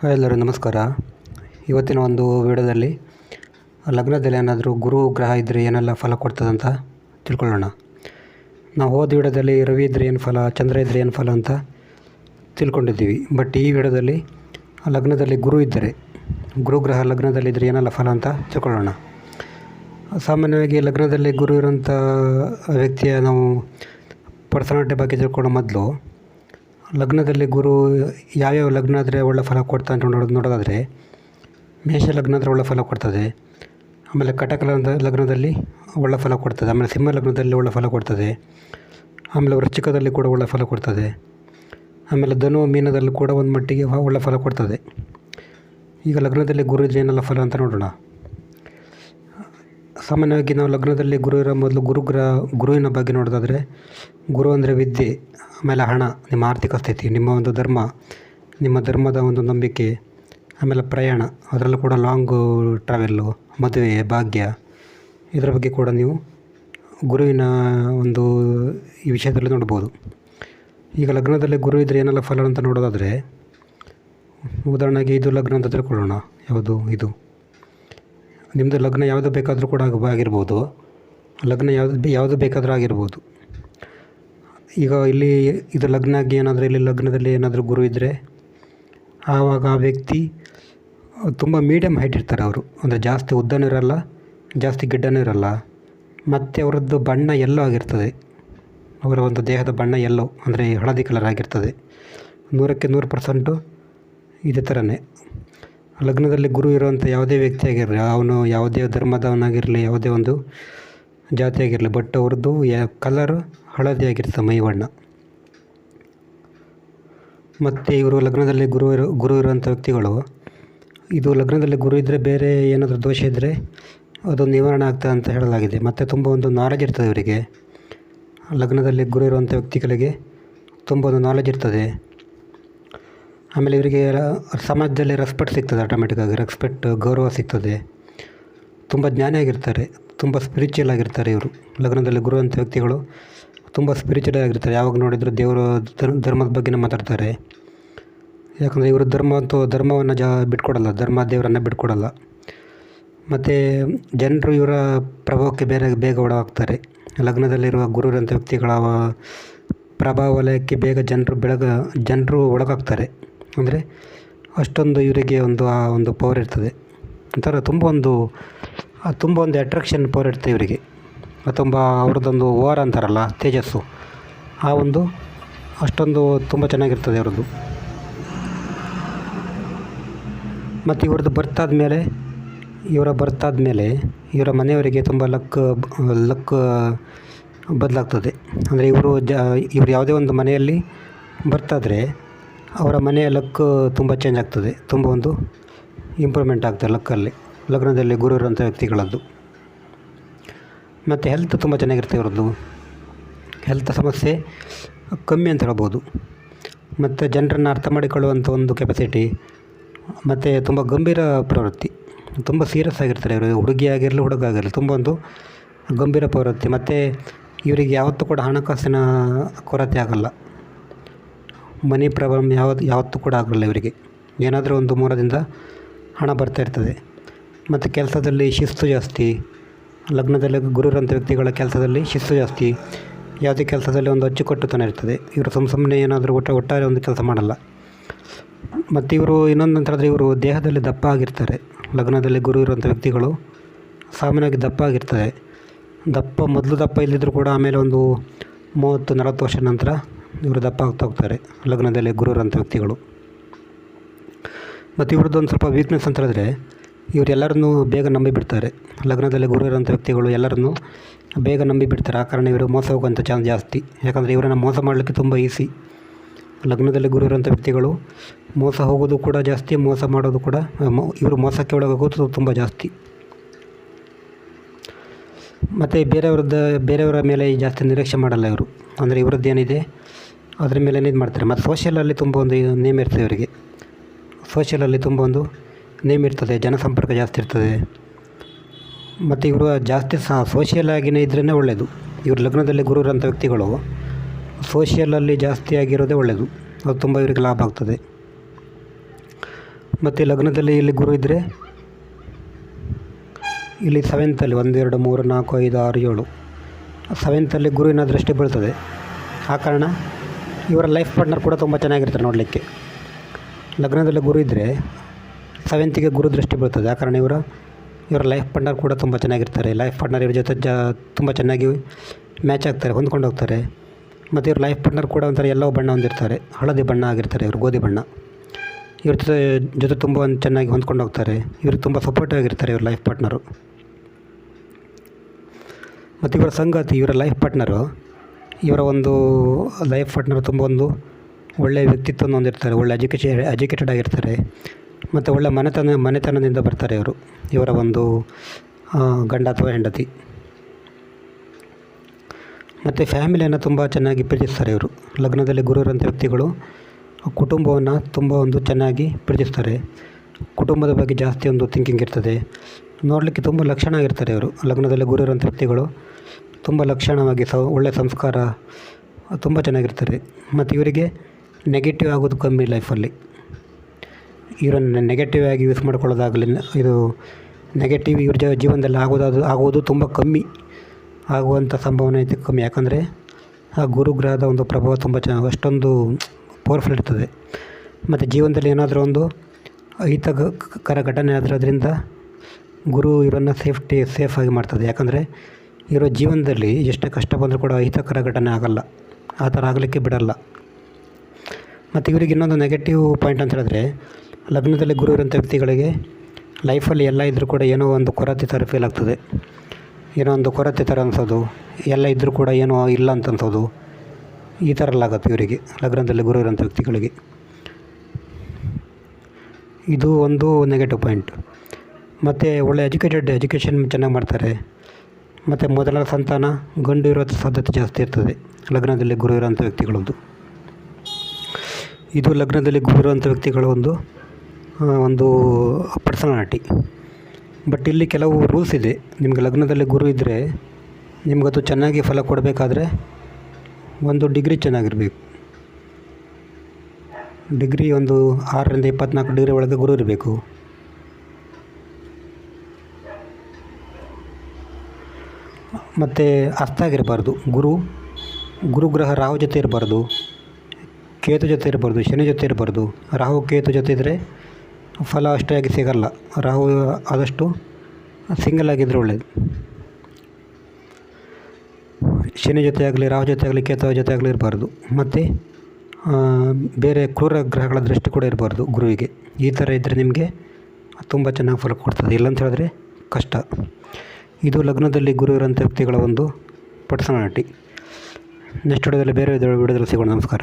Hi ಎಲ್ಲರೂ, ನಮಸ್ಕಾರ. ಇವತ್ತಿನ ಒಂದು ವಿಡಿಯೋದಲ್ಲಿ ಲಗ್ನದಲ್ಲಿ ಏನಾದರೂ ಗುರು ಗ್ರಹ ಇದ್ದರೆ ಏನೆಲ್ಲ ಫಲ ಕೊಡ್ತದಂತ ತಿಳ್ಕೊಳ್ಳೋಣ. ನಾವು ಹೋದ ವಿಡಿಯೋದಲ್ಲಿ ರವಿ ಇದ್ದರೆ ಏನು ಫಲ, ಚಂದ್ರ ಇದ್ದರೆ ಏನು ಫಲ ಅಂತ ತಿಳ್ಕೊಂಡಿದ್ದೀವಿ. ಬಟ್ ಈ ವಿಡಿಯೋದಲ್ಲಿ ಲಗ್ನದಲ್ಲಿ ಗುರು ಇದ್ದರೆ ಗುರುಗ್ರಹ ಲಗ್ನದಲ್ಲಿ ಇದ್ದರೆ ಏನೆಲ್ಲ ಫಲ ಅಂತ ತಿಳ್ಕೊಳ್ಳೋಣ. ಸಾಮಾನ್ಯವಾಗಿ ಲಗ್ನದಲ್ಲಿ ಗುರು ಇರೋಂಥ ವ್ಯಕ್ತಿಯ ನಾವು ಪರ್ಸನಾಲಿಟಿ ಬಗ್ಗೆ ತಿಳ್ಕೊಳ್ಳೋ ಮೊದಲು ಲಗ್ನದಲ್ಲಿ ಗುರು ಯಾವ್ಯಾವ ಲಗ್ನ ಆದರೆ ಒಳ್ಳೆ ಫಲ ಕೊಡ್ತಾ ಅಂತ ನೋಡೋದು ನೋಡೋದಾದರೆ ಮೇಷ ಲಗ್ನ ಆದರೆ ಒಳ್ಳೆ ಫಲ ಕೊಡ್ತದೆ. ಆಮೇಲೆ ಕಟಕ ಲಗ್ನ ಲಗ್ನದಲ್ಲಿ ಒಳ್ಳೆ ಫಲ ಕೊಡ್ತದೆ. ಆಮೇಲೆ ಸಿಂಹ ಲಗ್ನದಲ್ಲಿ ಒಳ್ಳೆ ಫಲ ಕೊಡ್ತದೆ. ಆಮೇಲೆ ವೃಶ್ಚಿಕದಲ್ಲಿ ಕೂಡ ಒಳ್ಳೆ ಫಲ ಕೊಡ್ತದೆ. ಆಮೇಲೆ ಧನು ಮೀನದಲ್ಲಿ ಕೂಡ ಒಂದು ಮಟ್ಟಿಗೆ ವ- ಒಳ್ಳೆ ಫಲ ಕೊಡ್ತದೆ. ಈಗ ಲಗ್ನದಲ್ಲಿ ಗುರು ಏನೆಲ್ಲ ಫಲ ಅಂತ ನೋಡೋಣ. ಸಾಮಾನ್ಯವಾಗಿ ನಾವು ಲಗ್ನದಲ್ಲಿ ಗುರು ಇರೋ ಮೊದಲು ಗುರುಗ್ರಹ ಗುರುವಿನ ಬಗ್ಗೆ ನೋಡೋದಾದರೆ, ಗುರು ಅಂದರೆ ವಿದ್ಯೆ, ಆಮೇಲೆ ಹಣ, ನಿಮ್ಮ ಆರ್ಥಿಕ ಸ್ಥಿತಿ, ನಿಮ್ಮ ಒಂದು ಧರ್ಮ, ನಿಮ್ಮ ಧರ್ಮದ ಒಂದು ನಂಬಿಕೆ, ಆಮೇಲೆ ಪ್ರಯಾಣ, ಅದರಲ್ಲೂ ಕೂಡ ಲಾಂಗು ಟ್ರಾವೆಲ್ಲು ಮದುವೆ, ಭಾಗ್ಯ, ಇದರ ಬಗ್ಗೆ ಕೂಡ ನೀವು ಗುರುವಿನ ಒಂದು ಈ ವಿಷಯದಲ್ಲಿ ನೋಡ್ಬೋದು. ಈಗ ಲಗ್ನದಲ್ಲಿ ಗುರು ಇದ್ದರೆ ಏನೆಲ್ಲ ಫಲ ಅಂತ ನೋಡೋದಾದರೆ, ಉದಾಹರಣೆಗೆ ಇದು ಲಗ್ನ ಅಂತ ತಿಳ್ಕೊಳ್ಳೋಣ. ಯಾವುದು? ಇದು. ನಿಮ್ಮದು ಲಗ್ನ ಯಾವುದು ಬೇಕಾದರೂ ಕೂಡ ಆಗ ಆಗಿರ್ಬೋದು. ಲಗ್ನ ಯಾವುದು ಯಾವುದು ಬೇಕಾದರೂ ಆಗಿರ್ಬೋದು. ಈಗ ಇಲ್ಲಿ ಇದು ಲಗ್ನ ಆಗಿ ಏನಾದರೂ, ಇಲ್ಲಿ ಲಗ್ನದಲ್ಲಿ ಏನಾದರೂ ಗುರು ಇದ್ದರೆ ಆವಾಗ ಆ ವ್ಯಕ್ತಿ ತುಂಬ ಮೀಡಿಯಮ್ ಹೈಟ್ ಇರ್ತಾರೆ ಅವರು. ಅಂದರೆ ಜಾಸ್ತಿ ಉದ್ದನೂ ಇರಲ್ಲ, ಜಾಸ್ತಿ ಗಿಡ್ಡನೂ ಇರಲ್ಲ. ಮತ್ತು ಅವರದ್ದು ಬಣ್ಣ ಎಲ್ಲೋ ಆಗಿರ್ತದೆ. ಅವರ ಒಂದು ದೇಹದ ಬಣ್ಣ ಎಲ್ಲೋ ಅಂದರೆ ಹಳದಿ ಕಲರ್ ಆಗಿರ್ತದೆ. ನೂರಕ್ಕೆ ನೂರು ಪರ್ಸೆಂಟು ಇದೇ ಥರನೇ ಲಗ್ನದಲ್ಲಿ ಗುರು ಇರುವಂಥ ಯಾವುದೇ ವ್ಯಕ್ತಿ ಆಗಿರಲಿ ಅವನು ಯಾವುದೇ ಧರ್ಮದವನಾಗಿರಲಿ, ಯಾವುದೇ ಒಂದು ಜಾತಿ ಆಗಿರಲಿ ಬಟ್ ಅವ್ರದ್ದು ಯಾ ಕಲರ್ ಹಳದಿ ಆಗಿರ್ತದೆ ಮೈ ಬಣ್ಣ ಮತ್ತು ಇವರು ಲಗ್ನದಲ್ಲಿ ಗುರು ಇರೋ, ಗುರು ಇರುವಂಥ ವ್ಯಕ್ತಿಗಳು. ಇದು ಲಗ್ನದಲ್ಲಿ ಗುರು ಇದ್ದರೆ ಬೇರೆ ಏನಾದರೂ ದೋಷ ಇದ್ದರೆ ಅದು ನಿವಾರಣೆ ಆಗ್ತದೆ ಅಂತ ಹೇಳಲಾಗಿದೆ. ಮತ್ತು ತುಂಬ ಒಂದು ನಾಲೆಜ್ ಇರ್ತದೆ ಇವರಿಗೆ. ಲಗ್ನದಲ್ಲಿ ಗುರು ಇರುವಂಥ ವ್ಯಕ್ತಿಗಳಿಗೆ ತುಂಬ ಒಂದು ನಾಲೆಜ್ ಇರ್ತದೆ. ಆಮೇಲೆ ಇವರಿಗೆ ಸಮಾಜದಲ್ಲಿ ರೆಸ್ಪೆಕ್ಟ್ ಸಿಗ್ತದೆ ಆಟೋಮೆಟಿಕ್ಕಾಗಿ ರೆಸ್ಪೆಕ್ಟ್ ಗೌರವ ಸಿಗ್ತದೆ. ತುಂಬ ಜ್ಞಾನಿಯಾಗಿರ್ತಾರೆ ತುಂಬ ಸ್ಪಿರಿಚುವಲ್ ಆಗಿರ್ತಾರೆ ಇವರು. ಲಗ್ನದಲ್ಲಿ ಗುರುವಂಥ ವ್ಯಕ್ತಿಗಳು ತುಂಬ ಸ್ಪಿರಿಚುವಲ್ ಆಗಿರ್ತಾರೆ. ಯಾವಾಗ ನೋಡಿದರೂ ದೇವರು ಧರ್ಮದ ಬಗ್ಗೆನೇ ಮಾತಾಡ್ತಾರೆ. ಯಾಕಂದರೆ ಇವರು ಧರ್ಮ ಅಂತೂ ಧರ್ಮವನ್ನು ಜಾ, ಬಿಟ್ಕೊಡಲ್ಲ, ಧರ್ಮ ದೇವರನ್ನು ಬಿಟ್ಕೊಡಲ್ಲ. ಮತ್ತು ಜನರು ಇವರ ಪ್ರಭಾವಕ್ಕೆ ಬೇರೆ, ಬೇಗ ಒಳಗಾಗ್ತಾರೆ. ಲಗ್ನದಲ್ಲಿರುವ ಗುರುರಂಥ ವ್ಯಕ್ತಿಗಳ ಪ್ರಭಾವ ವಲಯಕ್ಕೆ ಬೇಗ ಜನರು ಬೆಳಗ, ಜನರು ಒಳಗಾಗ್ತಾರೆ. ಅಂದರೆ ಅಷ್ಟೊಂದು ಇವರಿಗೆ ಒಂದು ಆ ಒಂದು ಪವರ್ ಇರ್ತದೆ. ಒಂಥರ ತುಂಬ ಒಂದು ತುಂಬ ಒಂದು ಅಟ್ರಾಕ್ಷನ್ ಪವರ್ ಇರ್ತದೆ ಇವರಿಗೆ. ತುಂಬ ಅವ್ರದ್ದೊಂದು ಓವರ್ ಅಂತಾರಲ್ಲ, ತೇಜಸ್ಸು. ಆ ಒಂದು ಅಷ್ಟೊಂದು ತುಂಬ ಚೆನ್ನಾಗಿರ್ತದೆ ಅವ್ರದ್ದು. ಮತ್ತು ಇವ್ರದ್ದು ಬರ್ತಾದ ಮೇಲೆ ಇವರ ಬರ್ತಾದ ಮೇಲೆ ಇವರ ಮನೆಯವರಿಗೆ ತುಂಬ ಲಕ್ ಲಕ್ ಬದಲಾಗ್ತದೆ. ಅಂದರೆ ಇವರು ಜ, ಇವರು ಯಾವುದೇ ಒಂದು ಮನೆಯಲ್ಲಿ ಬರ್ತಾದರೆ ಅವರ ಮನೆಯ ಲಕ್ ತುಂಬ ಚೇಂಜ್ ಆಗ್ತದೆ. ತುಂಬ ಒಂದು ಇಂಪ್ರೂವ್ಮೆಂಟ್ ಆಗ್ತದೆ ಲಕ್ಕಲ್ಲಿ ಲಗ್ನದಲ್ಲಿ ಗುರು ಇರುವಂಥ ವ್ಯಕ್ತಿಗಳದ್ದು. ಮತ್ತು ಹೆಲ್ತ್ ತುಂಬ ಚೆನ್ನಾಗಿರುತ್ತೆ ಅವರದ್ದು. ಹೆಲ್ತ್ ಸಮಸ್ಯೆ ಕಮ್ಮಿ ಅಂತ ಹೇಳ್ಬೋದು. ಮತ್ತು ಜನರನ್ನು ಅರ್ಥ ಮಾಡಿಕೊಳ್ಳುವಂಥ ಒಂದು ಕೆಪಾಸಿಟಿ ಮತ್ತು ತುಂಬ ಗಂಭೀರ ಪ್ರವೃತ್ತಿ. ತುಂಬ ಸೀರಿಯಸ್ ಆಗಿರ್ತಾರೆ ಇವರು. ಹುಡುಗಿ ಆಗಿರಲಿ, ಹುಡುಗ ಆಗಿರಲಿ, ತುಂಬ ಒಂದು ಗಂಭೀರ ಪ್ರವೃತ್ತಿ. ಮತ್ತು ಇವರಿಗೆ ಯಾವತ್ತೂ ಕೂಡ ಹಣಕಾಸಿನ ಕೊರತೆ ಆಗಲ್ಲ. ಮನಿ ಪ್ರಾಬ್ಲಮ್ ಯಾವ್ದು, ಯಾವತ್ತೂ ಕೂಡ ಆಗಲ್ಲ ಇವರಿಗೆ. ಏನಾದರೂ ಒಂದು ಮೂಲದಿಂದ ಹಣ ಬರ್ತಾ ಇರ್ತದೆ. ಮತ್ತು ಕೆಲಸದಲ್ಲಿ ಶಿಸ್ತು ಜಾಸ್ತಿ. ಲಗ್ನದಲ್ಲಿ ಗುರುರಂಥ ವ್ಯಕ್ತಿಗಳ ಕೆಲಸದಲ್ಲಿ ಶಿಸ್ತು ಜಾಸ್ತಿ. ಯಾವುದೇ ಕೆಲಸದಲ್ಲಿ ಒಂದು ಅಚ್ಚುಕಟ್ಟುತನ ಇರ್ತದೆ. ಇವರು ಸುಮ್ಮ ಸುಮ್ಮನೆ ಏನಾದರೂ ಒಟ್ಟ, ಒಟ್ಟಾರೆ ಒಂದು ಕೆಲಸ ಮಾಡಲ್ಲ. ಮತ್ತು ಇವರು ಇನ್ನೊಂದು ಅಂತ ಇವರು ದೇಹದಲ್ಲಿ ದಪ್ಪ ಆಗಿರ್ತಾರೆ. ಲಗ್ನದಲ್ಲಿ ಗುರು ಇರುವಂಥ ವ್ಯಕ್ತಿಗಳು ಸಾಮಾನ್ಯವಾಗಿ ದಪ್ಪ ಆಗಿರ್ತದೆ ದಪ್ಪ, ಮೊದಲು ದಪ್ಪ ಇಲ್ಲದಿದ್ದರೂ ಕೂಡ ಆಮೇಲೆ ಒಂದು ಮೂವತ್ತು, ನಲವತ್ತು ವರ್ಷ ನಂತರ ಇವರು ದಪ್ಪ ಆಗ್ತಾ ಹೋಗ್ತಾರೆ. ಲಗ್ನದಲ್ಲಿ ಗುರು ಇರುವಂಥ ವ್ಯಕ್ತಿಗಳು. ಮತ್ತು ಇವ್ರದ್ದು ಒಂದು ಸ್ವಲ್ಪ ವೀಕ್ನೆಸ್ ಅಂತ ಹೇಳಿದ್ರೆ ಇವರೆಲ್ಲರನ್ನೂ ಬೇಗ ನಂಬಿಬಿಡ್ತಾರೆ ಲಗ್ನದಲ್ಲಿ ಗುರು ಇರೋಂಥ ವ್ಯಕ್ತಿಗಳು ಎಲ್ಲರನ್ನೂ ಬೇಗ ನಂಬಿಬಿಡ್ತಾರೆ ಆ ಕಾರಣ ಇವರು ಮೋಸ ಹೋಗುವಂಥ ಚಾನ್ಸ್ ಜಾಸ್ತಿ. ಯಾಕಂದರೆ ಇವರನ್ನು ಮೋಸ ಮಾಡಲಿಕ್ಕೆ ತುಂಬ ಈಸಿ ಲಗ್ನದಲ್ಲಿ ಗುರು ಇರೋಂಥ ವ್ಯಕ್ತಿಗಳು ಮೋಸ ಹೋಗೋದು ಕೂಡ ಜಾಸ್ತಿ, ಮೋಸ ಮಾಡೋದು ಕೂಡ ಇವರು ಮೋಸಕ್ಕೆ ಒಳಗಾಗೋದು ತುಂಬ ಜಾಸ್ತಿ. ಮತ್ತು ಬೇರೆಯವ್ರದ್ದು, ಬೇರೆಯವರ ಮೇಲೆ ಜಾಸ್ತಿ ನಿರೀಕ್ಷೆ ಮಾಡಲ್ಲ ಇವರು. ಅಂದರೆ ಇವ್ರದ್ದು ಏನಿದೆ ಅದ್ರ ಮೇಲೆ ಇದು ಮಾಡ್ತಾರೆ. ಮತ್ತು ಸೋಷಿಯಲಲ್ಲಿ ತುಂಬ ಒಂದು ನೇಮ್ ಇರ್ತದೆ ಅವರಿಗೆ ಸೋಷಿಯಲಲ್ಲಿ ತುಂಬ ಒಂದು ನೇಮ್ ಇರ್ತದೆ. ಜನಸಂಪರ್ಕ ಜಾಸ್ತಿ ಇರ್ತದೆ. ಮತ್ತು ಇವರು ಜಾಸ್ತಿ ಸಹ ಸೋಷಿಯಲ್ ಆಗಿನೇ ಇದ್ರೇ ಒಳ್ಳೆಯದು ಇವರು ಲಗ್ನದಲ್ಲಿ ಗುರು ಇರೋಂಥ ವ್ಯಕ್ತಿಗಳು ಸೋಷಿಯಲಲ್ಲಿ ಜಾಸ್ತಿ ಆಗಿರೋದೇ ಒಳ್ಳೆಯದು ಅದು ತುಂಬ ಇವರಿಗೆ ಲಾಭ ಆಗ್ತದೆ. ಮತ್ತು ಲಗ್ನದಲ್ಲಿ ಇಲ್ಲಿ ಗುರು ಇದ್ದರೆ ಇಲ್ಲಿ ಸೆವೆಂತಲ್ಲಿ ಒಂದೆರಡು ಮೂರು, ನಾಲ್ಕು, ಐದು, ಆರು, ಏಳು. ಸೆವೆಂತಲ್ಲಿ ಗುರುವಿನ ದೃಷ್ಟಿ ಬೀಳ್ತದೆ. ಆ ಕಾರಣ ಇವರ ಲೈಫ್ ಪಾರ್ಟ್ನರ್ ಕೂಡ ತುಂಬ ಚೆನ್ನಾಗಿರ್ತಾರೆ ನೋಡಲಿಕ್ಕೆ. ಲಗ್ನದಲ್ಲಿ ಗುರು ಇದ್ದರೆ ಸೆವೆಂತಿಗೆ ಗುರು ದೃಷ್ಟಿ ಬೀಳ್ತದೆ. ಆ ಕಾರಣ ಇವರ ಇವರ ಲೈಫ್ ಪಾರ್ಟ್ನರ್ ಕೂಡ ತುಂಬ ಚೆನ್ನಾಗಿರ್ತಾರೆ. ಲೈಫ್ ಪಾರ್ಟ್ನರ್ ಇವ್ರ ಜೊತೆ ಜ ತುಂಬ ಚೆನ್ನಾಗಿ ಮ್ಯಾಚ್ ಆಗ್ತಾರೆ, ಹೊಂದ್ಕೊಂಡು ಹೋಗ್ತಾರೆ. ಮತ್ತು ಇವ್ರ ಲೈಫ್ ಪಾರ್ಟ್ನರ್ ಕೂಡ ಒಂಥರ ಎಲ್ಲೋ ಬಣ್ಣ ಹೊಂದಿರ್ತಾರೆ. ಹಳದಿ ಬಣ್ಣ ಆಗಿರ್ತಾರೆ ಇವರು, ಗೋಧಿ ಬಣ್ಣ. ಇವ್ರ ಜೊತೆ ಜೊತೆ ತುಂಬ ಒಂದು ಚೆನ್ನಾಗಿ ಹೊಂದ್ಕೊಂಡು ಹೋಗ್ತಾರೆ. ಇವರು ತುಂಬ ಸಪೋರ್ಟಿವ್ ಆಗಿರ್ತಾರೆ ಇವ್ರ ಲೈಫ್ ಪಾರ್ಟ್ನರು. ಮತ್ತು ಇವರ ಸಂಗಾತಿ, ಇವರ ಲೈಫ್ ಪಾರ್ಟ್ನರು ಇವರ ಒಂದು ಲೈಫ್ ಪಾರ್ಟ್ನರ್ ತುಂಬ ಒಂದು ಒಳ್ಳೆಯ ವ್ಯಕ್ತಿತ್ವವನ್ನು ಹೊಂದಿರ್ತಾರೆ, ಒಳ್ಳೆ ಎಜುಕೇಷನ್ ಎಜುಕೇಟೆಡ್ ಆಗಿರ್ತಾರೆ ಮತ್ತು ಒಳ್ಳೆ ಮನೆತನ, ಮನೆತನದಿಂದ ಬರ್ತಾರೆ ಇವರು, ಇವರ ಒಂದು ಗಂಡ ಅಥವಾ ಹೆಂಡತಿ. ಮತ್ತು ಫ್ಯಾಮಿಲಿಯನ್ನು ತುಂಬ ಚೆನ್ನಾಗಿ ಪ್ರೀತಿಸ್ತಾರೆ ಇವರು. ಲಗ್ನದಲ್ಲಿ ಗುರುರಂಥ ವ್ಯಕ್ತಿಗಳು, ಕುಟುಂಬವನ್ನು ತುಂಬ ಒಂದು ಚೆನ್ನಾಗಿ ಪ್ರೀತಿಸ್ತಾರೆ. ಕುಟುಂಬದ ಬಗ್ಗೆ ಜಾಸ್ತಿ ಒಂದು ಥಿಂಕಿಂಗ್ ಇರ್ತದೆ. ನೋಡಲಿಕ್ಕೆ ತುಂಬ ಲಕ್ಷಣ ಆಗಿರ್ತಾರೆ ಇವರು. ಲಗ್ನದಲ್ಲಿ ಗುರುರಂಥ ವ್ಯಕ್ತಿಗಳು ತುಂಬ ಲಕ್ಷಣವಾಗಿ ಸ ಒಳ್ಳೆಯ ಸಂಸ್ಕಾರ ತುಂಬ ಚೆನ್ನಾಗಿರ್ತಾರೆ ಮತ್ತು ಇವರಿಗೆ ನೆಗೆಟಿವ್ ಆಗೋದು ಕಮ್ಮಿ ಲೈಫಲ್ಲಿ ಇವರನ್ನು ನೆಗೆಟಿವ್ ಆಗಿ ಯೂಸ್ ಮಾಡ್ಕೊಳ್ಳೋದಾಗಲಿ, ಇದು ನೆಗೆಟಿವ್ ಇವ್ರ ಜೀವನದಲ್ಲಿ ಆಗೋದಾದ ಆಗೋದು ತುಂಬ ಕಮ್ಮಿ ಆಗುವಂಥ ಸಂಭಾವನೆ ಐತೆ ಕಮ್ಮಿ. ಯಾಕಂದರೆ ಆ ಗುರುಗ್ರಹದ ಒಂದು ಪ್ರಭಾವ ತುಂಬ ಚೆನ್ನಾಗಿ ಅಷ್ಟೊಂದು ಪವರ್ಫುಲ್ ಇರ್ತದೆ. ಮತ್ತು ಜೀವನದಲ್ಲಿ ಏನಾದರೂ ಒಂದು ಅಹಿತಕರ ಘಟನೆ ಆದರೆ ಗುರು ಇವರನ್ನು ಸೇಫ್ಟಿ ಸೇಫಾಗಿ ಮಾಡ್ತದೆ. ಯಾಕಂದರೆ ಇವರ ಜೀವನದಲ್ಲಿ ಎಷ್ಟೇ ಕಷ್ಟ ಬಂದರೂ ಕೂಡ ಅಹಿತಕರ ಘಟನೆ ಆಗಲ್ಲ. ಆ ಥರ ಆಗಲಿಕ್ಕೆ ಬಿಡಲ್ಲ. ಮತ್ತು ಇವರಿಗೆ ಇನ್ನೊಂದು ನೆಗೆಟಿವ್ ಪಾಯಿಂಟ್ ಅಂತ ಹೇಳಿದ್ರೆ, ಲಗ್ನದಲ್ಲಿ ಗುರು ಇರೋಂಥ ವ್ಯಕ್ತಿಗಳಿಗೆ ಲೈಫಲ್ಲಿ ಎಲ್ಲ ಇದ್ದರೂ ಕೂಡ ಏನೋ ಒಂದು ಕೊರತೆ ಥರ ಫೀಲ್ ಆಗ್ತದೆ. ಏನೋ ಒಂದು ಕೊರತೆ ಥರ ಅನ್ಸೋದು, ಎಲ್ಲ ಇದ್ದರೂ ಕೂಡ ಏನೋ ಇಲ್ಲ ಅಂತ ಅನ್ಸೋದು, ಈ ಥರ ಎಲ್ಲ ಆಗುತ್ತೆ ಇವರಿಗೆ, ಲಗ್ನದಲ್ಲಿ ಗುರು ಇರೋಂಥ ವ್ಯಕ್ತಿಗಳಿಗೆ. ಇದು ಒಂದು ನೆಗೆಟಿವ್ ಪಾಯಿಂಟ್ ಮತ್ತು ಒಳ್ಳೆ ಎಜುಕೇಟೆಡ್ ಎಜುಕೇಷನ್ ಚೆನ್ನಾಗಿ ಮಾಡ್ತಾರೆ. ಮತ್ತು ಮೊದಲ ಸಂತಾನ ಗಂಡು ಇರೋ ಸಾಧ್ಯತೆ ಜಾಸ್ತಿ ಇರ್ತದೆ. ಲಗ್ನದಲ್ಲಿ ಗುರು ಇರೋಂಥ ವ್ಯಕ್ತಿಗಳದ್ದು. ಇದು ಲಗ್ನದಲ್ಲಿ ಗುರು ಇರುವಂಥ ವ್ಯಕ್ತಿಗಳ ಒಂದು ಒಂದು ಪರ್ಸನಾಲಿಟಿ ಬಟ್ ಇಲ್ಲಿ ಕೆಲವು ರೂಲ್ಸ್ ಇದೆ. ನಿಮಗೆ ಲಗ್ನದಲ್ಲಿ ಗುರು ಇದ್ದರೆ ನಿಮಗದು ಚೆನ್ನಾಗಿ ಫಲ ಕೊಡಬೇಕಾದ್ರೆ ಒಂದು ಡಿಗ್ರಿ ಚೆನ್ನಾಗಿರಬೇಕು. ಡಿಗ್ರಿ ಒಂದು ಆರರಿಂದ ಇಪ್ಪತ್ನಾಲ್ಕು ಡಿಗ್ರಿ ಒಳಗೆ ಗುರು ಇರಬೇಕು. ಮತ್ತು ಅಸ್ತಾಗಿರಬಾರ್ದು ಗುರು, ಗುರುಗ್ರಹ ರಾಹು ಜೊತೆ ಇರಬಾರ್ದು, ಕೇತು ಜೊತೆ ಇರಬಾರ್ದು, ಶನಿ ಜೊತೆ ಇರಬಾರ್ದು. ರಾಹು, ಕೇತು ಜೊತೆ ಇದ್ದರೆ ಫಲ ಅಷ್ಟಾಗಿ ಸಿಗಲ್ಲ. ರಾಹು ಆದಷ್ಟು ಸಿಂಗಲ್ ಆಗಿದ್ದರೆ ಒಳ್ಳೆಯದು ಶನಿ ಜೊತೆ ಆಗಲಿ, ರಾಹು ಜೊತೆ ಆಗಲಿ, ಕೇತು ಜೊತೆ ಆಗಲಿ ಇರಬಾರ್ದು. ಮತ್ತು ಬೇರೆ ಕ್ರೂರ ಗ್ರಹಗಳ ದೃಷ್ಟಿ ಕೂಡ ಇರಬಾರ್ದು ಗುರುವಿಗೆ. ಈ ಥರ ಇದ್ದರೆ ನಿಮಗೆ ತುಂಬ ಚೆನ್ನಾಗಿ ಫಲ ಕೊಡ್ತದೆ. ಇಲ್ಲಂತ ಹೇಳಿದ್ರೆ ಕಷ್ಟ. ಇದು ಲಗ್ನದಲ್ಲಿ ಗುರು ಇರುವಂಥ ವ್ಯಕ್ತಿಗಳ ಒಂದು ಪರ್ಸನಾಲಿಟಿ ನೆಕ್ಸ್ಟ್ ವಿಡಿಯೋದಲ್ಲಿ ಬೇರೆ ವಿಡಿಯೋದಲ್ಲಿ ಸಿಗೋಣ. ನಮಸ್ಕಾರ.